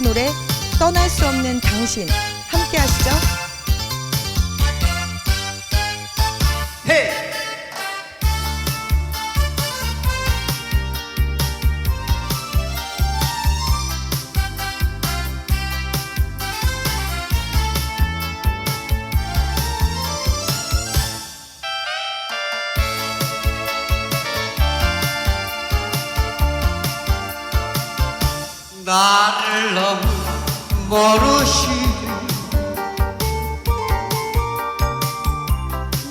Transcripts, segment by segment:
노래 떠날 수 없는 당신 함께 하시죠. 나를 너무 모르시.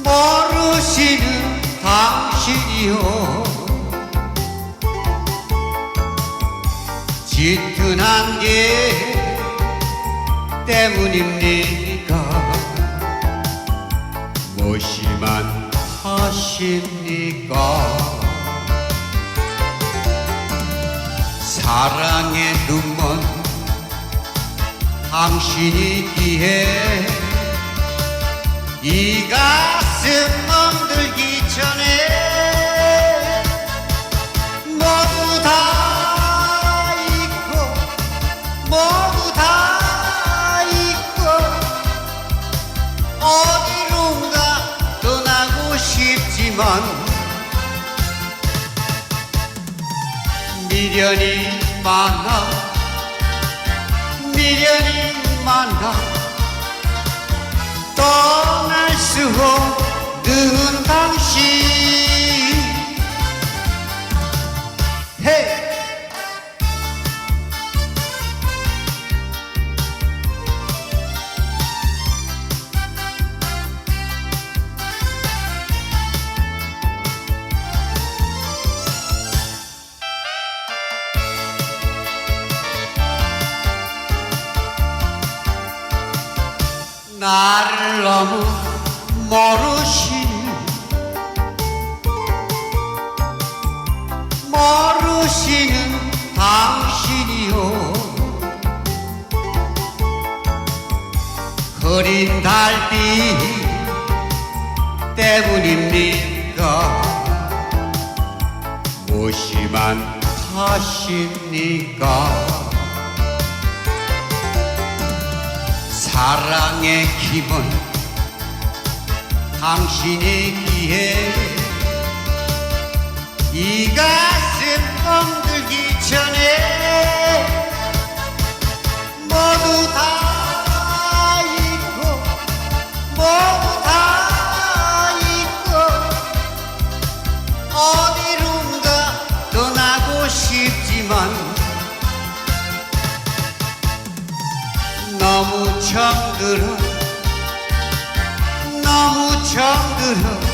모르시는 당신이요. 짙은한 게 때문입니까? 무심한 탓입니까 사랑의 눈먼 당신이기에 이 가슴 멍들기 전에 모두 다 잊고 모두 다 잊고 어디론가 떠나고 싶지만 미련이 많아 미련이 많아 떠날 수 없는 당신 나를 너무 모르시는 모르시는 당신이요. 흐린 달빛 때문입니까? 무심한 탓입니까 사랑의 힘은 당신이기에 이 가슴 멍들기 전에 모두 다 잊고 모두 다 잊고 어디론가 떠나고 싶지만 너무 정들어 너무 정들어